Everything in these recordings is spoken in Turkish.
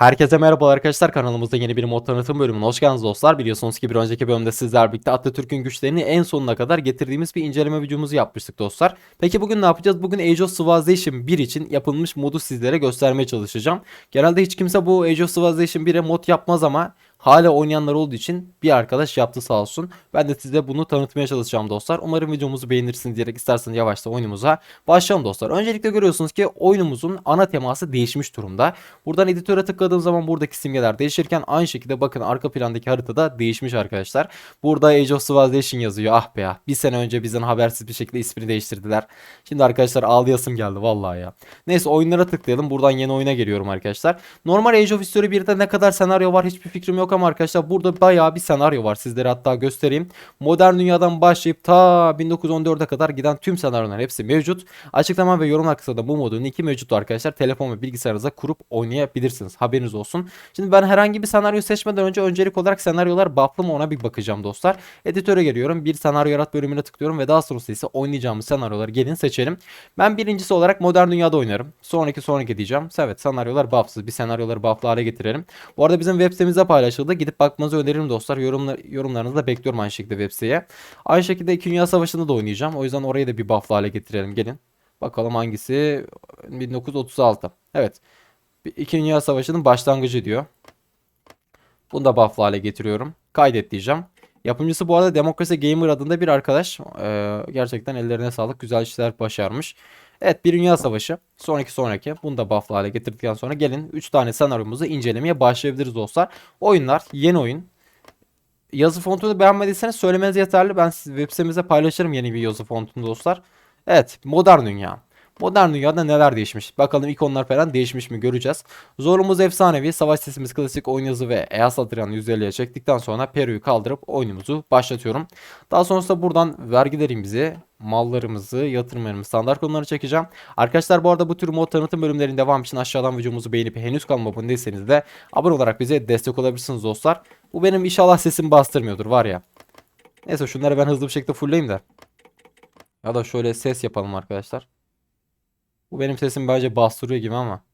Herkese merhaba arkadaşlar kanalımızda yeni bir mod tanıtım bölümüne hoş geldiniz dostlar. Biliyorsunuz ki bir önceki bölümde sizler birlikte Atatürk'ün güçlerini en sonuna kadar getirdiğimiz bir inceleme videomuzu yapmıştık dostlar. Peki bugün ne yapacağız? Bugün Age of Civilization 1 için yapılmış modu sizlere göstermeye çalışacağım. Genelde hiç kimse bu Age of Civilization 1'e mod yapmaz ama hala oynayanlar olduğu için bir arkadaş yaptı sağ olsun. Ben de size bunu tanıtmaya çalışacağım dostlar. Umarım videomuzu beğenirsiniz diyerek isterseniz yavaştan oyunumuza başlayalım dostlar. Öncelikle görüyorsunuz ki oyunumuzun ana teması değişmiş durumda. Buradan editöre tıkladığım zaman buradaki simgeler değişirken aynı şekilde bakın arka plandaki haritada değişmiş arkadaşlar. Burada Age of Civilization yazıyor. Ah be ya. Bir sene önce bizden habersiz bir şekilde ismini değiştirdiler. Şimdi arkadaşlar ağlayasım geldi vallahi ya. Neyse oyunlara tıklayalım. Buradan yeni oyuna geliyorum arkadaşlar. Normal Age of History 1'de ne kadar senaryo var hiçbir fikrim yok ama arkadaşlar burada bayağı bir senaryo var. Sizlere hatta göstereyim. Modern dünyadan başlayıp ta 1914'e kadar giden tüm senaryoların hepsi mevcut. Açıklama ve yorum kısmında bu modun iki mevcut arkadaşlar. Telefon ve bilgisayarınıza kurup oynayabilirsiniz. Haberiniz olsun. Şimdi ben herhangi bir senaryo seçmeden önce öncelik olarak senaryolar bufflı mı ona bir bakacağım dostlar. Editöre geliyorum. Bir senaryo yarat bölümüne tıklıyorum ve daha sonrasında ise oynayacağımız senaryoları gelin seçelim. Ben birincisi olarak modern dünyada oynarım. Sonraki sonraki diyeceğim. Evet senaryolar buffsız. Bir senaryoları bufflı hale getirelim. Bu arada bizim web sitemizde paylaşıldı. Gidip bakmanızı öneririm dostlar. Yorumlar, yorumlarınızı da bekliyorum aynı şekilde web siteye. Aynı şekilde 2 Dünya Savaşı'nda da oynayacağım. O yüzden orayı da bir bufflı hale getirelim. Gelin. Bakalım hangisi? 1936. Evet. İkinci Dünya Savaşı'nın başlangıcı diyor. Bunu da bufflı hale getiriyorum. Kaydet diyeceğim. Yapımcısı bu arada Demokrasi Gamer adında bir arkadaş. Ee, gerçekten ellerine sağlık. Güzel işler başarmış. Evet bir Dünya Savaşı. Sonraki sonraki. Bunu da bufflı hale getirdikten sonra gelin 3 tane senaryomuzu incelemeye başlayabiliriz dostlar. Oyunlar yeni oyun. Yazı fontunu beğenmediyseniz söylemeniz yeterli. Ben web sitemize paylaşırım yeni bir yazı fontunu dostlar. Evet modern dünya. Modern dünyada neler değişmiş? Bakalım ikonlar falan değişmiş mi göreceğiz. Zorumuz efsanevi, savaş sesimiz klasik oyun yazı ve EAS Adrian'ı 150'ye çektikten sonra Peru'yu kaldırıp oyunumuzu başlatıyorum. Daha sonrasında buradan vergilerimizi, mallarımızı, yatırımlarımızı, standart konuları çekeceğim. Arkadaşlar bu arada bu tür mod tanıtım bölümlerinin devam için aşağıdan videomuzu beğenip henüz kanalıma abone değilseniz de abone olarak bize destek olabilirsiniz dostlar. Bu benim inşallah sesimi bastırmıyordur var ya. Neyse şunları ben hızlı bir şekilde fullleyeyim de. Ya da şöyle ses yapalım arkadaşlar. Bu benim sesim bence bastırıyor gibi ama.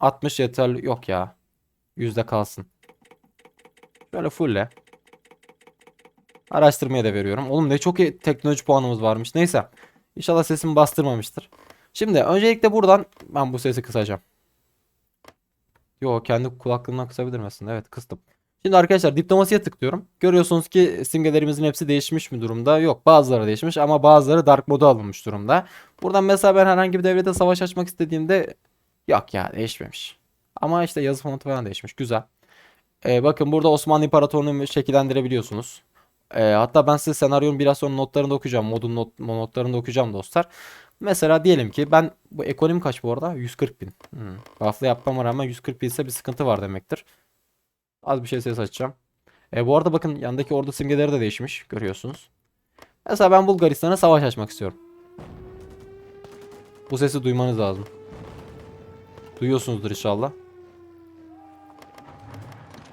60 yeterli yok ya. Yüzde kalsın. Şöyle fulle. Araştırmaya da veriyorum. Oğlum ne çok iyi teknoloji puanımız varmış. Neyse. İnşallah sesimi bastırmamıştır. Şimdi öncelikle buradan ben bu sesi kısacağım. Yo kendi kulaklığımdan kısabilir misin? Evet kıstım. Şimdi arkadaşlar diplomasiye tıklıyorum. Görüyorsunuz ki simgelerimizin hepsi değişmiş mi durumda? Yok bazıları değişmiş ama bazıları dark moda alınmış durumda. Buradan mesela ben herhangi bir devlete savaş açmak istediğimde yok ya değişmemiş. Ama işte yazı fontu falan değişmiş. Güzel. Ee, bakın burada Osmanlı İmparatorluğu'nu şekillendirebiliyorsunuz. Ee, hatta ben size senaryonun biraz sonra notlarını okuyacağım. Modun not, notlarını okuyacağım dostlar. Mesela diyelim ki ben bu ekonomi kaç bu arada? 140 bin. Hmm. Buff'lı yapmama rağmen 140 bin ise bir sıkıntı var demektir. Az bir şey ses açacağım. E, bu arada bakın yandaki ordu simgeleri de değişmiş. Görüyorsunuz. Mesela ben Bulgaristan'a savaş açmak istiyorum. Bu sesi duymanız lazım. Duyuyorsunuzdur inşallah.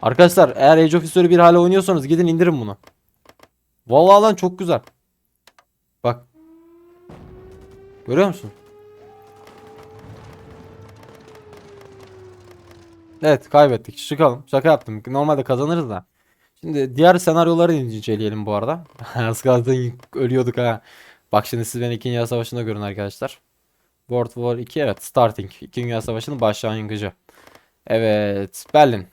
Arkadaşlar eğer Age of History 1 hala oynuyorsanız gidin indirin bunu. Vallahi lan çok güzel. Bak. Görüyor musun? Evet kaybettik. Çıkalım. Şaka yaptım. Normalde kazanırız da. Şimdi diğer senaryoları inceleyelim bu arada. Az kalsın ölüyorduk ha. Bak şimdi siz beni 2. Dünya Savaşı'nda görün arkadaşlar. World War 2 evet starting. 2. Dünya Savaşı'nın başlangıcı. Evet Berlin.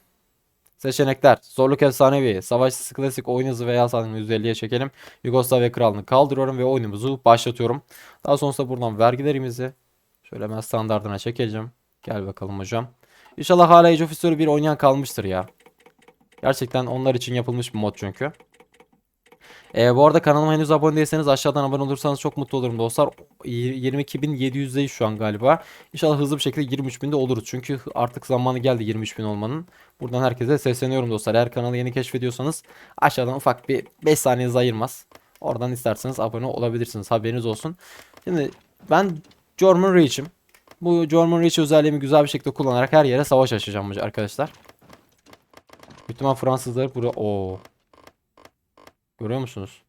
Seçenekler. Zorluk efsanevi. Savaş klasik oyun hızı veya sanırım 150'ye çekelim. Yugoslavya krallığını kaldırıyorum ve oyunumuzu başlatıyorum. Daha sonrasında buradan vergilerimizi şöyle ben standartına çekeceğim. Gel bakalım hocam. İnşallah hala Age of History 1 oynayan kalmıştır ya. Gerçekten onlar için yapılmış bir mod çünkü. Ee, bu arada kanalıma henüz abone değilseniz aşağıdan abone olursanız çok mutlu olurum dostlar. 22.700'deyiz şu an galiba. İnşallah hızlı bir şekilde 23.000'de oluruz. Çünkü artık zamanı geldi 23.000 olmanın. Buradan herkese sesleniyorum dostlar. Eğer kanalı yeni keşfediyorsanız aşağıdan ufak bir 5 saniyenizi ayırmaz. Oradan isterseniz abone olabilirsiniz. Haberiniz olsun. Şimdi ben German Reach'im. Bu German Reach özelliğimi güzel bir şekilde kullanarak her yere savaş açacağım arkadaşlar. Bütün Fransızlar buraya... Oo. Görüyor musunuz?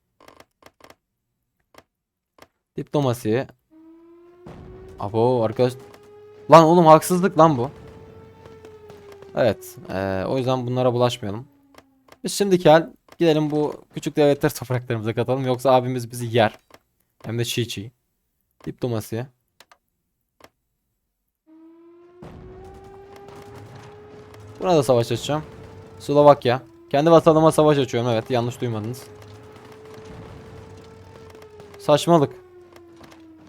Diplomasi. Abo arkadaş. Lan oğlum haksızlık lan bu. Evet. eee, o yüzden bunlara bulaşmayalım. Biz şimdiki hal gidelim bu küçük devletler topraklarımıza katalım. Yoksa abimiz bizi yer. Hem de çiğ çiğ. Diplomasi. Buna da savaş açacağım. Slovakya. Kendi vatanıma savaş açıyorum. Evet yanlış duymadınız. Saçmalık.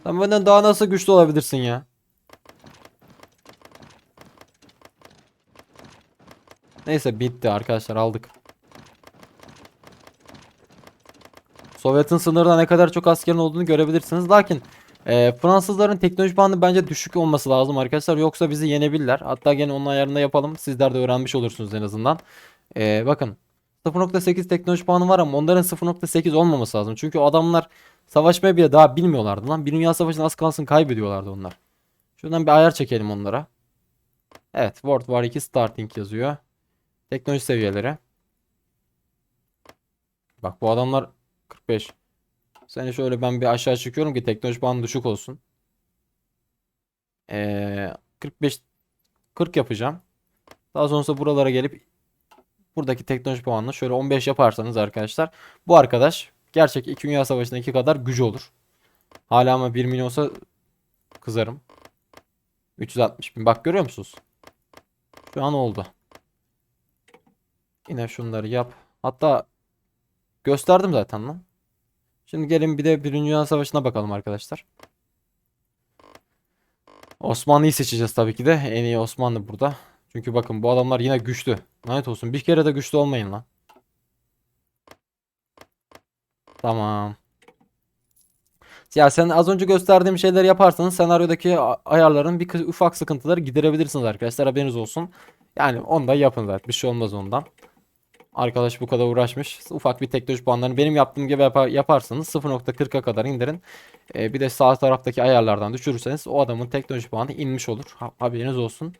Sen benden daha nasıl güçlü olabilirsin ya? Neyse bitti arkadaşlar aldık. Sovyet'in sınırında ne kadar çok askerin olduğunu görebilirsiniz. Lakin e, Fransızların teknoloji bandı bence düşük olması lazım arkadaşlar. Yoksa bizi yenebilirler. Hatta gene onun ayarını yapalım. Sizler de öğrenmiş olursunuz en azından. E, bakın 0.8 teknoloji puanı var ama onların 0.8 olmaması lazım. Çünkü adamlar savaşmayı bile daha bilmiyorlardı lan. Bir Dünya Savaşı'nda az kalsın kaybediyorlardı onlar. Şuradan bir ayar çekelim onlara. Evet World War 2 Starting yazıyor. Teknoloji seviyeleri. Bak bu adamlar 45. Seni şöyle ben bir aşağı çekiyorum ki teknoloji puanı düşük olsun. Ee, 45 40 yapacağım. Daha sonrasında buralara gelip buradaki teknoloji puanını şöyle 15 yaparsanız arkadaşlar bu arkadaş gerçek 2 Dünya Savaşı'ndaki kadar gücü olur. Hala ama 1 milyon olsa kızarım. 360 bin. Bak görüyor musunuz? Şu an oldu. Yine şunları yap. Hatta gösterdim zaten lan. Şimdi gelin bir de Birinci Dünya Savaşı'na bakalım arkadaşlar. Osmanlı'yı seçeceğiz tabii ki de. En iyi Osmanlı burada. Çünkü bakın bu adamlar yine güçlü. Lanet olsun. Bir kere de güçlü olmayın lan. Tamam. Ya sen az önce gösterdiğim şeyleri yaparsanız senaryodaki ayarların bir ufak sıkıntıları giderebilirsiniz arkadaşlar. Haberiniz olsun. Yani onu da yapın zaten. Bir şey olmaz ondan. Arkadaş bu kadar uğraşmış. Ufak bir teknoloji puanlarını benim yaptığım gibi yapa- yaparsanız 0.40'a kadar indirin. Ee, bir de sağ taraftaki ayarlardan düşürürseniz o adamın teknoloji puanı inmiş olur. Ha- haberiniz olsun.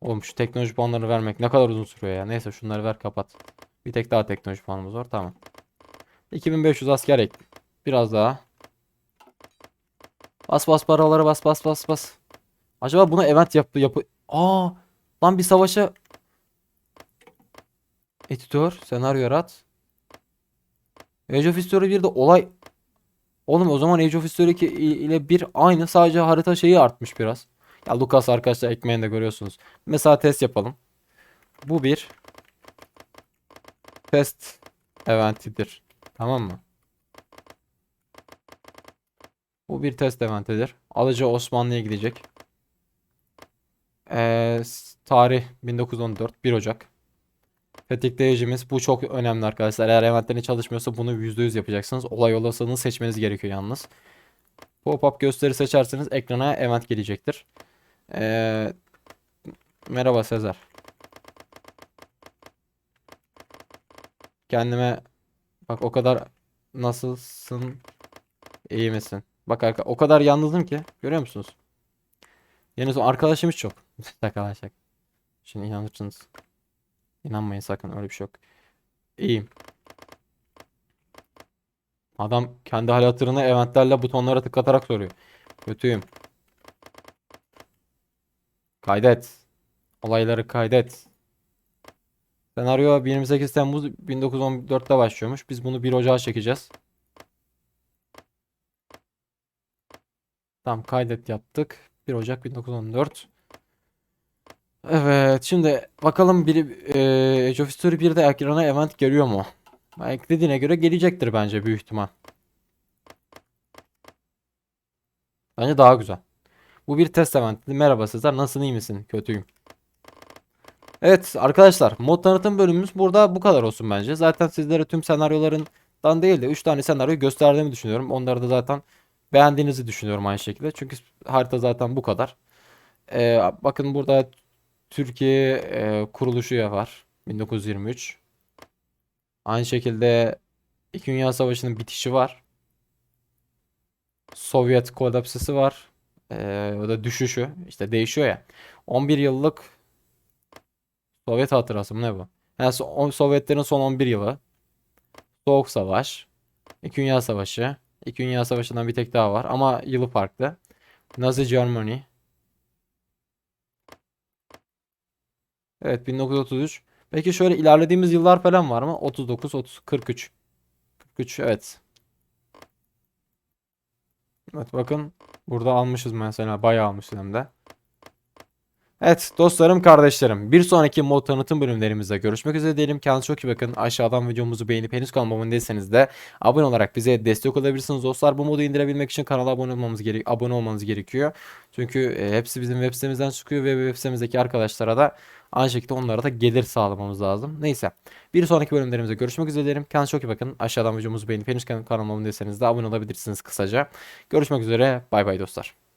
Oğlum şu teknoloji puanlarını vermek ne kadar uzun sürüyor ya. Neyse şunları ver kapat. Bir tek daha teknoloji puanımız var. Tamam. 2500 asker ek. Biraz daha. Bas bas paraları bas bas bas bas. Acaba buna event yaptı yapı. Aa lan bir savaşa Editör, senaryo yarat. Age of History 1'de olay Oğlum o zaman Age of History 2 ile bir aynı sadece harita şeyi artmış biraz. Ya Lucas arkadaşlar ekmeğini de görüyorsunuz. Mesela test yapalım. Bu bir test eventidir. Tamam mı? Bu bir test eventidir. Alıcı Osmanlı'ya gidecek. Ee, tarih 1914 1 Ocak. Tetikleyicimiz bu çok önemli arkadaşlar. Eğer eventlerin çalışmıyorsa bunu %100 yapacaksınız. Olay olasılığını seçmeniz gerekiyor yalnız. Pop-up gösteri seçerseniz ekrana event gelecektir. Ee, merhaba Sezer. Kendime bak o kadar nasılsın? İyi misin? Bak arka o kadar yalnızım ki görüyor musunuz? O arkadaşımız çok. Şaka şaka. Şimdi inanırsınız. İnanmayın sakın öyle bir şey yok. İyiyim. Adam kendi hal hatırını eventlerle butonlara tıklatarak soruyor. Kötüyüm. Kaydet. Olayları kaydet. Senaryo 28 Temmuz 1914'te başlıyormuş. Biz bunu 1 Ocağı çekeceğiz. Tamam kaydet yaptık. 1 Ocak 1914. Evet şimdi bakalım biri eee Age of History 1'de ekrana event geliyor mu? Eklediğine göre gelecektir bence büyük ihtimal. Bence daha güzel. Bu bir test event. Merhaba sizler nasılsın iyi misin? Kötüyüm. Evet arkadaşlar mod tanıtım bölümümüz burada bu kadar olsun bence. Zaten sizlere tüm senaryolarından değil de 3 tane senaryo gösterdiğimi düşünüyorum. Onları da zaten beğendiğinizi düşünüyorum aynı şekilde. Çünkü harita zaten bu kadar. Ee, bakın burada Türkiye e, kuruluşu var. 1923. Aynı şekilde İkinci Dünya Savaşı'nın bitişi var. Sovyet kolapsisi var. Ee, o da düşüşü. İşte değişiyor ya. 11 yıllık Sovyet hatırası mı ne bu? Yani so- Sovyetlerin son 11 yılı. Soğuk Savaş. İkinci Dünya Savaşı. İkinci Dünya Savaşı'ndan bir tek daha var ama yılı farklı. Nazi Germany. Evet 1933. Peki şöyle ilerlediğimiz yıllar falan var mı? 39, 30, 43. 43 evet. Evet bakın burada almışız mesela bayağı almışız hem de. Evet dostlarım kardeşlerim bir sonraki mod tanıtım bölümlerimizde görüşmek üzere diyelim. Kendinize çok iyi bakın. Aşağıdan videomuzu beğenip henüz kanalıma abone değilseniz de abone olarak bize destek olabilirsiniz dostlar. Bu modu indirebilmek için kanala abone olmamız gerek abone olmanız gerekiyor. Çünkü e, hepsi bizim web sitemizden çıkıyor ve web sitemizdeki arkadaşlara da aynı şekilde onlara da gelir sağlamamız lazım. Neyse bir sonraki bölümlerimizde görüşmek üzere diyelim. Kendinize çok iyi bakın. Aşağıdan videomuzu beğenip henüz kanalıma abone değilseniz de abone olabilirsiniz kısaca. Görüşmek üzere. Bay bay dostlar.